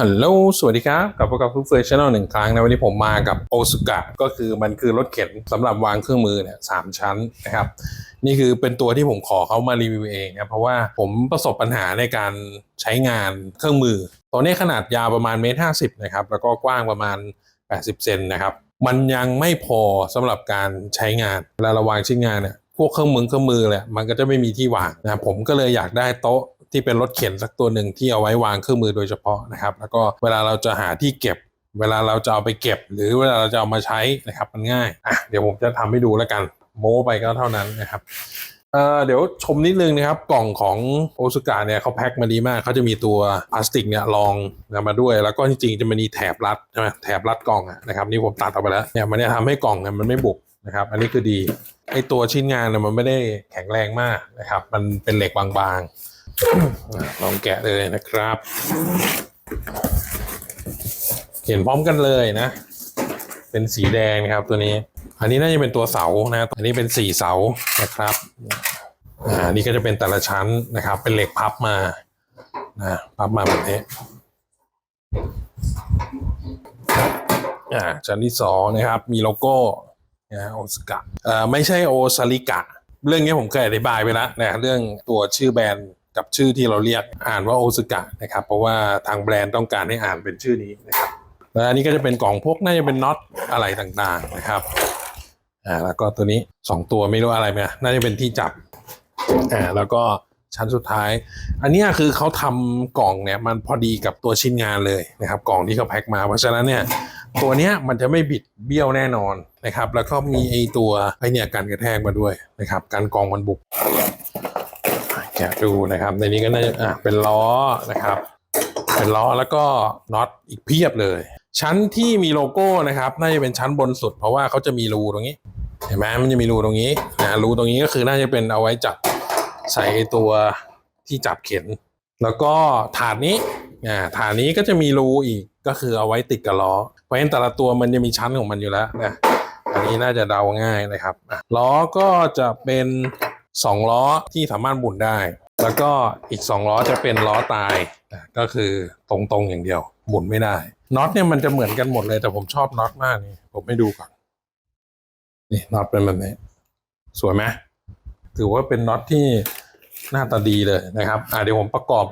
ฮัลโหล สวัสดีครับ กลับพบกับฟุกเฟอร์ชแนลหนึ่งครั้งนะวันนี้ผมมากับโอซุกะก็คือมันคือรถเข็นสำหรับวางเครื่องมือเนี่ยสามชั้นนะครับ นี่คือเป็นตัวที่ผมขอเขามารีวิวเองนะเพราะว่าผมประสบปัญหาในการใช้งานเครื่องมือ ตัวนี้ขนาดยาวประมาณเมตรห้าสิบนะครับ แล้วก็กว้างประมาณ 80 เซนนะครับ มันยังไม่พอสำหรับการใช้งานเวลาเราวางชิ้นงานเนี่ยพวกเครื่องมือเครื่องมือเลยมันก็จะไม่มีที่วางนะผมก็เลยอยากได้โต๊ะ ที่เป็นรถเข็นสักตัวหนึ่งที่เอาไว้วางเครื่องมือโดยเฉพาะนะครับ แล้วก็เวลาเราจะหาที่เก็บ เวลาเราจะเอาไปเก็บ หรือเวลาเราจะเอามาใช้นะครับมันง่ายอะเดี๋ยวผมจะทำให้ดูแล้วกันโม้ไปก็เท่านั้นนะครับเอ่อเดี๋ยวชมนิดนึงนะครับกล่องของโอซุกะเนี่ยเขาแพ็คมาดีมากเขาจะมีตัวพลาสติกเนี่ยรองมาด้วย แล้วก็จริงๆจะมีแถบรัดใช่ไหมแถบรัดกล่องอะนะครับนี่ผมตัดออกไปแล้วเนี่ยมันจะทำให้กล่องเนี่ยมันไม่บุบนะครับอันนี้คือดีไอตัวชิ้นงานเนี่ยมันไม่ได้แข็งแรงมากนะครับมันเป็นเหล็กบางๆ ลองแกะเลยนะครับ เห็นพร้อมกันเลยนะ เป็นสีแดงนะครับตัวนี้ อันนี้น่าจะเป็นตัวเสานะ อันนี้เป็นสี่เสานะครับ อ่า นี่ก็จะเป็นแต่ละชั้นนะครับ เป็นเหล็กพับมา นะพับมาแบบนี้ อ่า ชั้นที่สองนะครับ มีโลโก้นะโอสกะเอ่อไม่ใช่โอซาลิกะ เรื่องนี้ผมเคยอธิบายไปแล้วนะเรื่องตัวชื่อแบรนด์ กับชื่อที่เราเรียกอ่านว่าโอซึกะนะครับ เพราะว่าทางแบรนด์ต้องการให้อ่านเป็นชื่อนี้นะครับแล้วอันนี้ก็จะเป็นกล่องพวกน่าจะเป็นน็อตอะไรต่างๆนะครับอ่าแล้วก็ตัวนี้สองตัวไม่รู้อะไรไหมน่าจะเป็นที่จับอ่าแล้วก็ชั้นสุดท้าย อันนี้คือเขาทำกล่องเนี่ยมันพอดีกับตัวชิ้นงานเลยนะครับ กล่องที่เขาแพ็คมา เพราะฉะนั้นเนี่ยตัวเนี้ยมันจะไม่บิดเบี้ยวแน่นอนนะครับ แล้วก็มีไอตัวไอเนี่ยการกระแทกมาด้วยนะครับการกองมันบุก แกะดูนะครับ ในนี้ก็น่าจะอะเป็นล้อนะครับ เป็นล้อแล้วก็น็อตอีกเพียบเลย ชั้นที่มีโลโก้นะครับน่าจะเป็นชั้นบนสุด เพราะว่าเขาจะมีรูตรงนี้ เห็นไหมมันจะมีรูตรงนี้นะรูตรงนี้ก็คือน่าจะเป็นเอาไว้จับใส่ตัวที่จับเข็น แล้วก็ถาดนี้อ่าถาดนี้ก็จะมีรูอีกก็คือเอาไว้ติดกับล้อ เพราะฉะนั้นแต่ละตัวมันจะมีชั้นของมันอยู่แล้วนะอันนี้น่าจะเดาง่ายนะครับล้อก็จะเป็น สองล้อที่สามารถหมุนได้ แล้วก็อีกสองล้อจะเป็นล้อตายก็คือตรงๆอย่างเดียว หมุนไม่ได้น็อตเนี่ยมันจะเหมือนกันหมดเลยแต่ผมชอบน็อตมากนี่ผมไม่ดูก่อนนี่น็อตเป็นแบบนี้สวยไหมถือว่าเป็นน็อตที่หน้าตาดีเลยนะครับ อ่าเดี๋ยวผมประกอบ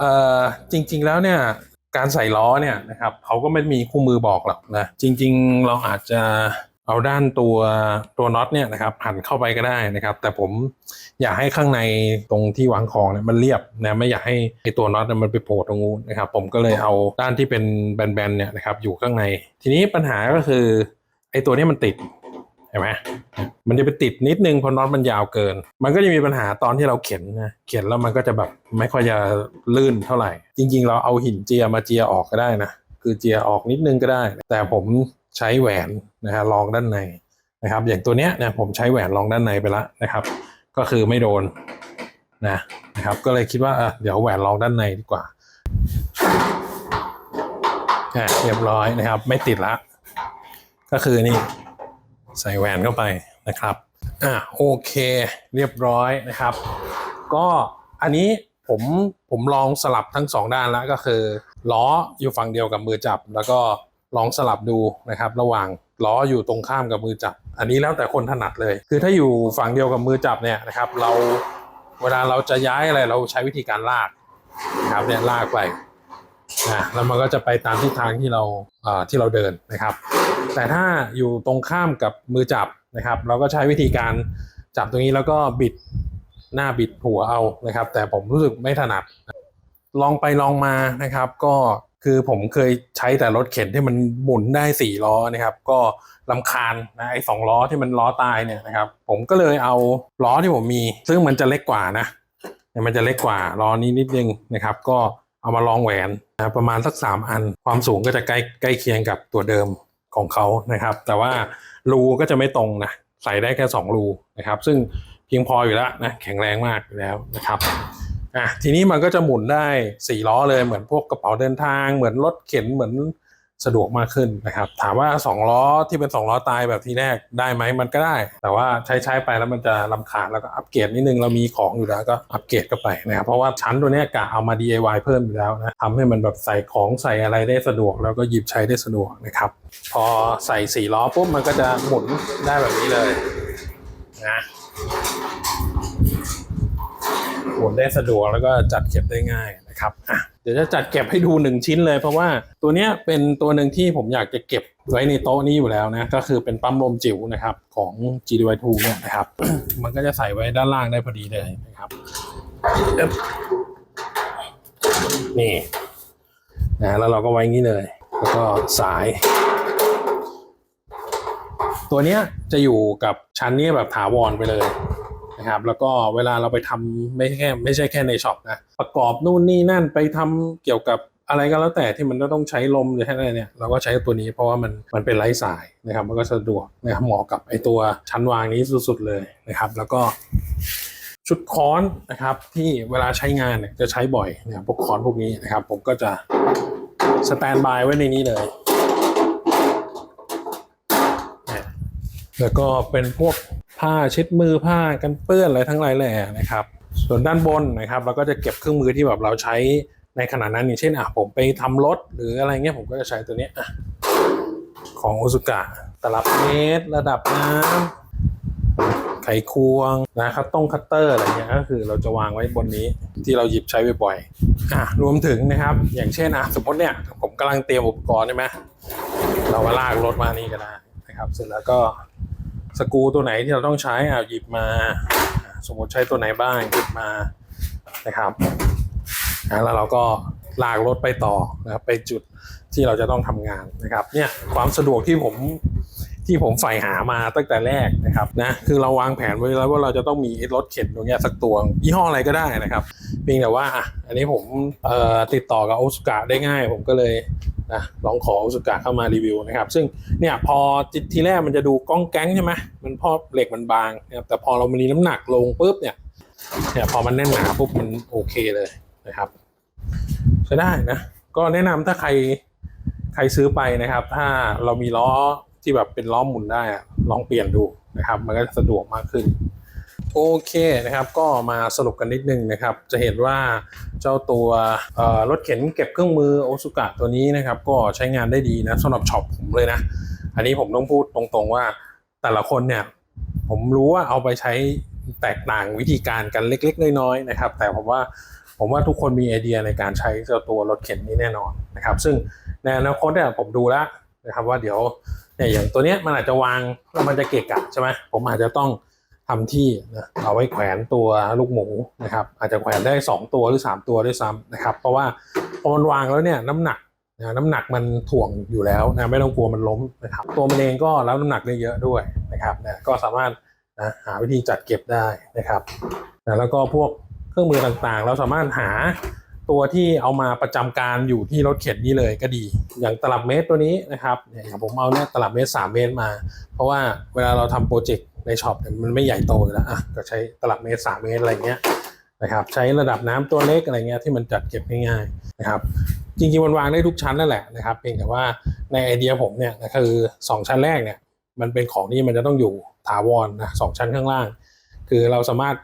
เอ่อจริง ๆแล้วเนี่ยการใส่ล้อเนี่ยนะครับเขาก็ไม่มีคู่มือบอกหรอกนะจริง ๆ เราอาจจะเอาด้านตัวตัวน็อตเนี่ยนะครับหันเข้าไปก็ได้นะครับ แต่ผมอยากให้ข้างในตรงที่วางของเนี่ยมันเรียบนะไม่อยากให้ไอตัวน็อตเนี่ยมันไปโผล่ตรงนู้นนะครับ ผมก็เลยเอาด้านที่เป็นแบนๆเนี่ยนะครับอยู่ข้างใน ทีนี้ปัญหาก็คือไอตัวนี้มันติด เห็นไหมมันจะไปติดนิดนึงเพราะน็อตมันยาวเกิน มันก็จะมีปัญหาตอนที่เราเข็นนะเข็นแล้วมันก็จะแบบไม่ค่อยจะลื่นเท่าไหร่ จริง ๆ เราเอาหินเจียมาเจียออกก็ได้นะคือเจียออกนิดนึงก็ได้ แต่ผมใช้แหวนนะฮะรองด้านในนะครับอย่างตัวเนี้ยเนี่ยผมใช้แหวนรองด้านในไปแล้วนะครับ ก็คือไม่โดนนะนะครับ ก็เลยคิดว่าอะเดี๋ยวแหวนรองด้านในดีกว่าอะเรียบร้อยนะครับ ไม่ติดละก็คือนี่ ใส่แหวนเข้าไปนะครับอะโอเคเรียบร้อยนะครับ ก็อันนี้ผมผมลองสลับทั้งสองด้านแล้วก็คือล้ออยู่ฝั่งเดียวกับมือจับ แล้วก็ลองสลับดูนะครับ ระหว่างล้ออยู่ตรงข้ามกับมือจับ อันนี้แล้วแต่คนถนัดเลย คือถ้าอยู่ฝั่งเดียวกับมือจับเนี่ยนะครับ เราเวลาเราจะย้ายอะไรเราใช้วิธีการลากนะครับเนี่ยลากไป อะแล้วมันก็จะไปตามทิศทางที่เราที่เราเดินนะครับ แต่ถ้าอยู่ตรงข้ามกับมือจับนะครับ เราก็ใช้วิธีการจับตรงนี้แล้วก็บิดหน้าบิดหัวเอานะครับ แต่ผมรู้สึกไม่ถนัด ลองไปลองมานะครับ ก็คือผมเคยใช้แต่รถเข็นที่มันหมุนได้สี่ล้อนะครับ ก็ลำคาญนะไอ้สองล้อที่มันล้อตายเนี่ยนะครับ ผมก็เลยเอาล้อที่ผมมี ซึ่งมันจะเล็กกว่านะมันจะเล็กกว่าล้อนี้นิดนึงนะครับ ก็ เอามาลองแหวนนะประมาณสักสามอัน ความสูงก็จะใกล้ใกล้เคียงกับตัวเดิมของเขานะครับ แต่ว่ารูก็จะไม่ตรงนะใส่ได้แค่สองรูนะครับ ซึ่งเพียงพออยู่แล้วนะแข็งแรงมากอยู่แล้วนะครับอะทีนี้มันก็จะหมุนได้สี่ล้อเลยเหมือนพวกกระเป๋าเดินทาง เหมือนรถเข็นเหมือน สะดวกมากขึ้นนะครับ ถามว่าสองล้อที่เป็นสองล้อตายแบบที่แรกได้ไหมมันก็ได้ แต่ว่าใช้ใช้ไปแล้วมันจะลำคาญแล้วก็อัปเกรดนิดนึงเรามีของอยู่แล้วก็อัปเกรดก็ไปนะครับเพราะว่าชั้นตัวนี้กะเอามา DIY เพิ่มอยู่แล้วนะทำให้มันแบบใส่ของใส่อะไรได้สะดวก แล้วก็หยิบใช้ได้สะดวกนะครับพอใส่สี่ล้อปุ๊บมันก็จะหมุนได้แบบนี้เลยนะหมุนได้สะดวกแล้วก็จัดเก็บได้ง่ายนะครับอะ เดี๋ยวจะจัดเก็บให้ดูหนึ่งชิ้นเลย เพราะว่าตัวเนี้ยเป็นตัวหนึ่งที่ผมอยากจะเก็บไว้ในโต๊ะนี้อยู่แล้วนะก็คือเป็นปั๊มลมจิ๋วนะครับของ GDY2 เนี่ยนะครับ มันก็จะใส่ไว้ด้านล่างได้พอดีเลยนะครับนี่นะแล้วเราก็ไว้งี้เลย แล้วก็สาย ตัวเนี้ยจะอยู่กับชั้นนี้แบบถาวรไปเลย นะครับ แล้วก็เวลาเราไปทำไม่ใช่แค่ไม่ใช่แค่ในช็อปนะ ประกอบนู่นนี่นั่นไปทำเกี่ยวกับอะไรก็แล้วแต่ที่มันต้องใช้ลมหรืออะไรเนี่ยเราก็ใช้ตัวนี้เพราะว่ามันมันเป็นไร้สายนะครับ มันก็สะดวกนะครับเหมาะกับไอตัวชั้นวางนี้สุดๆเลยนะครับ แล้วก็ชุดค้อนนะครับ ที่เวลาใช้งานเนี่ยจะใช้บ่อยนะครับพวกค้อนพวกนี้นะครับ ผมก็จะสแตนบายไว้ในนี้เลย แล้วก็เป็นพวกผ้าเช็ดมือผ้ากันเปื้อนอะไรทั้งหลายแหล่นะครับ ส่วนด้านบนนะครับเราก็จะเก็บเครื่องมือที่แบบเราใช้ในขณะนั้นอย่างเช่นอะผมไปทำรถหรืออะไรเงี้ยผมก็จะใช้ตัวเนี้ยอะของโอซุกะตลับเมตร ระดับน้ำไขควงนะคัตต้องคัตเตอร์อะไรเงี้ยก็คือเราจะวางไว้บนนี้ที่เราหยิบใช้บ่อยๆอะรวมถึงนะครับ อย่างเช่นอะสมมติเนี่ยผมกำลังเตรียมอุปกรณ์ใช่ไหมเราก็ลากรถมานี่ก็ได้ นะครับ เสร็จแล้วก็สกูตัวไหนที่เราต้องใช้อะหยิบมา สมมติใช้ตัวไหนบ้างหยิบมานะครับอะแล้วเราก็ลากรถไปต่อนะครับไปจุดที่เราจะต้องทำงานนะครับเนี่ยความสะดวกที่ผมที่ผมใฝ่หามาตั้งแต่แรกนะครับนะคือเราวางแผนไว้แล้วว่าเราจะต้องมีรถเข็นตรงเนี้ยสักตัวยี่ห้ออะไรก็ได้นะครับเพียงแต่ว่าอันนี้ผมติดต่อกับโอสกาได้ง่าย ผมก็เลย นะลองขอโอสกาเข้ามารีวิวนะครับ ซึ่งเนี่ยพอจิตทีแรกมันจะดูก้องแก๊งใช่ไหมมันพอเหล็กมันบางนะครับแต่พอเรามีน้ำหนักลงปุ๊บเนี่ยเนี่ยพอมันแน่นหนาปุ๊บมันโอเคเลยนะครับใช้ได้นะ ก็แนะนำถ้าใครใครซื้อไปนะครับ ถ้าเรามีล้อที่แบบเป็นล้อหมุนได้อะลองเปลี่ยนดูนะครับ มันก็จะสะดวกมากขึ้น โอเคนะครับก็มาสรุปกันนิดนึงนะครับ จะเห็นว่าเจ้าตัวรถเข็นเก็บเครื่องมือโอซุกะตัวนี้นะครับ ก็ใช้งานได้ดีนะสำหรับช็อปผมเลยนะ อันนี้ผมต้องพูดตรงๆว่าแต่ละคนเนี่ยผมรู้ว่าเอาไปใช้แตกต่างวิธีการกันเล็กๆ น้อยๆนะครับ แต่ผมว่าผมว่าทุกคนมีไอเดียในการใช้เจ้าตัวรถเข็นนี้แน่นอนนะครับ ซึ่งในอนาคตเนี่ยผมดูแล้วนะครับว่าเดี๋ยวเนี่ยอย่างตัวเนี้ยมันอาจจะวางแล้วมันจะเกะกะใช่ไหมผมอาจจะต้อง ทำที่นะเอาไว้แขวนตัวลูกหมูนะครับ อาจจะแขวนได้ 2 ตัวหรือ 3 ตัวด้วยซ้ำนะครับ เพราะว่าพอมันวางแล้วเนี่ยน้ำหนักนะน้ำหนักมันถ่วงอยู่แล้วนะไม่ต้องกลัวมันล้มนะครับ ตัวมันเองก็รับน้ำหนักได้เยอะด้วยนะครับนะก็สามารถนะหาวิธีจัดเก็บได้นะครับนะแล้วก็พวกเครื่องมือต่างๆ เราสามารถหาตัวที่เอามาประจำการอยู่ที่รถเข็นนี้เลยก็ดี อย่างตลับเมตรตัวนี้นะครับอย่างผมเอาเนี่ยตลับเมตร3เมตรมา เพราะว่าเวลาเราทำโปรเจกต์ ในช็อปเนี่ยมันไม่ใหญ่โตแล้วอะก็ใช้ตลับเมตร3เมตรอะไรเงี้ยนะครับใช้ระดับน้ำตัวเล็กอะไรเงี้ยที่มันจัดเก็บง่ายๆนะครับจริงๆมันวางได้ทุกชั้นนั่นแหละนะครับเพียงแต่ว่าในไอเดียผมเนี่ยนะคือ2ชั้นแรกเนี่ยมันเป็นของที่มันจะต้องอยู่ถาวรนะสองชั้นข้างล่าง คือเราสามารถ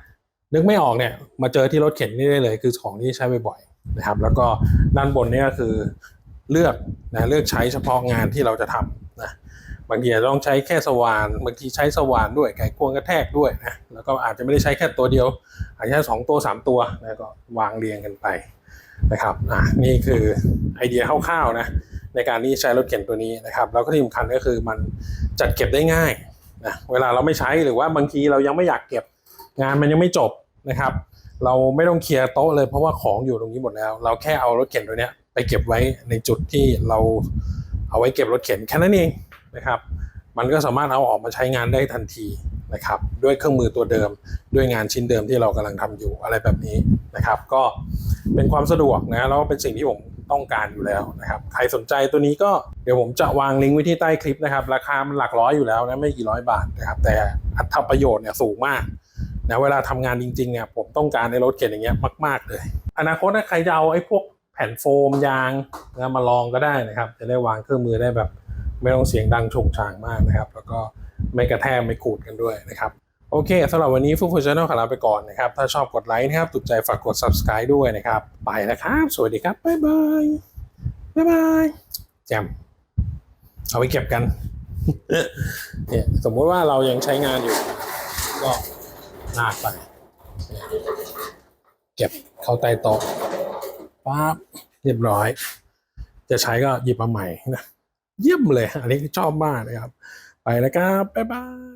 นึกไม่ออกเนี่ยมาเจอที่รถเข็นนี่ได้เลย คือของที่ใช้บ่อยๆนะครับแล้วก็ด้านบนเนี่ยก็คือเลือกนะเลือกใช้เฉพาะงานที่เราจะทำนะ บางทีอาจจะต้องใช้แค่สว่านบางทีใช้สว่านด้วยไขควงกระแทกด้วยนะแล้วก็อาจจะไม่ได้ใช้แค่ตัวเดียว อาจจะใช้สองตัวสามตัวนะก็วางเรียงกันไปนะครับอะนี่คือไอเดียคร่าวๆนะในการที่ใช้รถเข็นตัวนี้นะครับแล้วก็ที่สำคัญก็คือมันจัดเก็บได้ง่ายนะเวลาเราไม่ใช้หรือว่าบางทีเรายังไม่อยากเก็บงานมันยังไม่จบนะครับ เราไม่ต้องเคลียร์โต๊ะเลยเพราะว่าของอยู่ตรงนี้หมดแล้ว เราแค่เอารถเข็นตัวเนี้ยไปเก็บไว้ในจุดที่เราเอาไว้เก็บรถเข็นแค่นั้นเอง นะครับ มันก็สามารถเอาออกมาใช้งานได้ทันทีนะครับ ด้วยเครื่องมือตัวเดิม ด้วยงานชิ้นเดิมที่เรากำลังทำอยู่อะไรแบบนี้นะครับ ก็เป็นความสะดวกนะแล้วก็เป็นสิ่งที่ผมต้องการอยู่แล้วนะครับ ใครสนใจตัวนี้ก็เดี๋ยวผมจะวางลิงก์ไว้ที่ใต้คลิปนะครับ ราคามันหลักร้อยอยู่แล้วนะไม่กี่ร้อยบาทนะครับ แต่อัตประโยชน์เนี่ยสูงมากนะเวลาทำงานจริงๆเนี่ยผมต้องการในรถเข็นอย่างเงี้ยมาก ๆ เลย อนาคตถ้าใครจะเอาไอ้พวกแผ่นโฟมยางนะมาลองก็ได้นะครับ จะได้วางเครื่องมือได้แบบ ไม่ต้องเสียงดังโชงชางมากนะครับ แล้วก็ไม่กระแทกไม่ขูดกันด้วยนะครับ โอเคสำหรับวันนี้ฟูฟูชาแนลขอลาไปก่อนนะครับ ถ้าชอบกดไลค์นะครับถูกใจฝากกด subscribe ด้วยนะครับ ไปแล้วครับ สวัสดีครับ บ๊ายบาย บ๊ายบายแจมเอาไปเก็บกันเนี่ยสมมติว่าเรายังใช้งานอยู่ ก็ลากไปเนี่ยเก็บเข้าใต้โต๊ะปั๊บเรียบร้อย จะใช้ก็หยิบมาใหม่นะ เยี่ยมเลยอันนี้ชอบมากนะครับ ไปแล้วครับ บ๊ายบาย